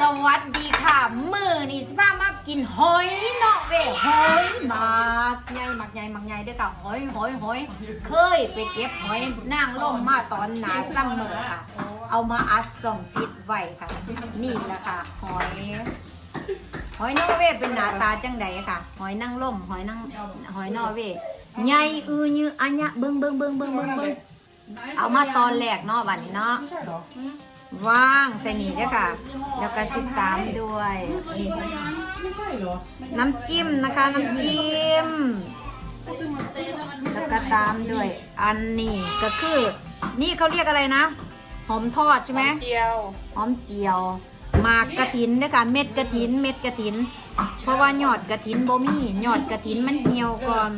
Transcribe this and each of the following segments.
สวัสดีค่ะ มือนี่สภาพมากินหอยเนาะเว้ยหอยหมากใหญ่หมากใหญ่หมากใหญ่เด้อค่ะหอยหอยหอยเคยไปเก็บหอยนั่งล่มมาตอนหนาซัมเมอร์ค่ะ เอามาอัดส่งฟิตไว้ค่ะ นี่แหละค่ะหอย หอยนอร์เวย์เป็นหน้าตาจังใดค่ะ หอยนางล่มหอยนางหอยนอร์เวย์ใหญ่อือยืออันยะเบิ่งเบิ่งเบิ่งเบิ่งเบิ่งเบิ่งเอามาตอนแรกเนาะบัดนี้เนาะ ว่างใส่นี่เด้อค่ะ แล้วก็สิตามด้วยนี่ไม่ใช่เหรอน้ำจิ้มนะคะ น้ำจิ้ม แล้วก็ตามด้วย อันนี้ก็คือ นี่เขาเรียกอะไรนะ หอมทอดใช่ไหมเจียวหอมเจียวหมากกระถินเด้อค่ะ เม็ดกระถิน เม็ดกระถิน เพราะว่ายอดกระถินบ่มียอดกระถินมันเหี่ยวก่อน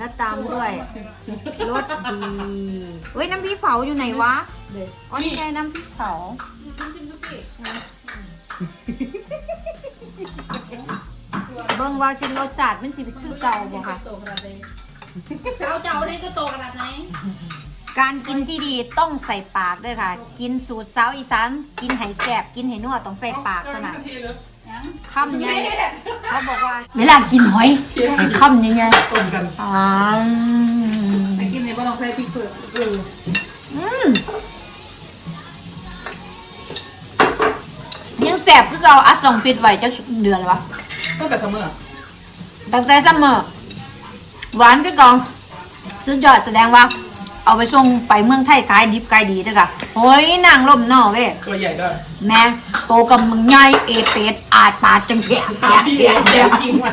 แล้วตามด้วยรสดีเฮ้ยน้ำพริกเผาอยู่ไหนวะเด็กอ๋อนี่ไงน้ำพริกเผาเบิ่งว่าสิรสชาติมันสิคือเก่าบ่ค่ะเจ้าเจ้านี่ก็โตขนาดไหนการกินที่ดีต้องใส่ปากด้วยค่ะ กินสูตรสาวอีสานกินให้แซ่บกินให้นัวต้องใส่ปากเท่านั้น คำใหญ่เขาบอกว่า เวลากินหอยให้คำใหญ่ต้มกันๆอ่าแต่กินในบ้านเราใส่พริกเผือกเอออืมยังแซ่บคือเราอัดส่งปิดไว้จักเดือนแล้ววะตั้งแต่เสมอตั้งแต่ซัมเมอร์หวานก็กองสุดยอดแสดงว่า เอาไปส่งไปเมืองไทยขายดิบขายดีเด้อค่ะ โอ้ยนางล่มนอเว้ยตัวใหญ่ด้วยแม่โตกับมึงใหญ่เอเป็ดอาดปาดจังแกะแกะเดี๋ยแกะวเดี๋แกะยวจริงว่ะ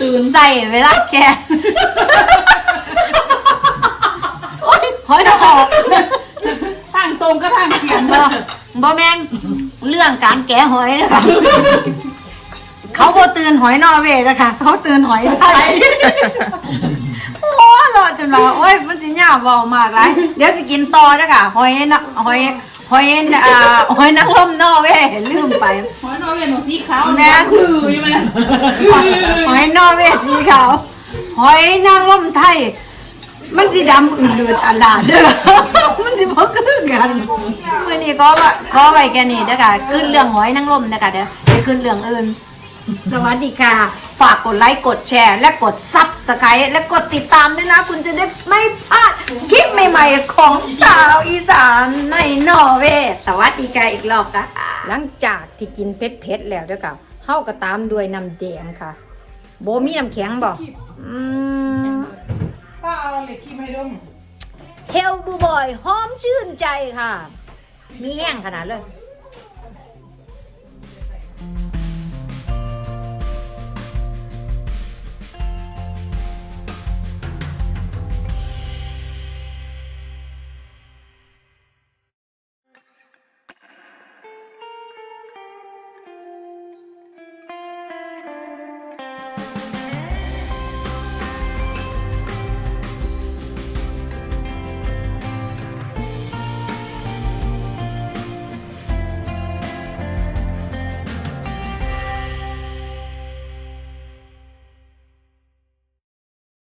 ตื่นใส่เวลาแกะโอ้ยหอยออกทางตรงก็ทางเขียนบ่บ่แม่นเรื่องการแกะหอยนะคะเขาบ่ตื่นหอยนอร์เวย์นะคะเขาตื่นหอยไทยโอ้ รอจนว่าโอ้ยมันสิยาวเบามากเลยเดี๋ยวสิกินต่อเด้อค่ะหอยนะหอยหอยอ่าหอยนางรมนอร์เวย์ลืมไปหอยนอร์เวย์หนูสีขาวแม่คือใช่ไหมหอยนอร์เวย์สีขาวหอยนางรมไทย มันสีดำอื่นเลือดอาลาเด้อมันสิบ่คือกันมื้อนี้ก็ว่าก็ไว้แค่นี้เด้อค่ะขึ้นเรื่องหอยนางรมนะคะเด้อไปขึ้นเรื่องอื่น สวัสดีค่ะ ฝากกดไลค์ กดแชร์ และกดซับสไครต์และกดติดตามด้วยนะ คุณจะได้ไม่พลาดคลิปใหม่ๆ ของสาวอีสานในนอร์เวย์สวัสดีค่ะอีกรอบค่ะ หลังจากที่กินเผ็ดๆแล้วเด้วยค่ะเฮาก็ตามด้วยน้ำแดงค่ะโบมีน้ำแข็งบอกอืมป้าเอาเหล็กขี้ให้ดมเฮลบูบอยหอมชื่นใจค่ะ มีแห้งขนาดเลย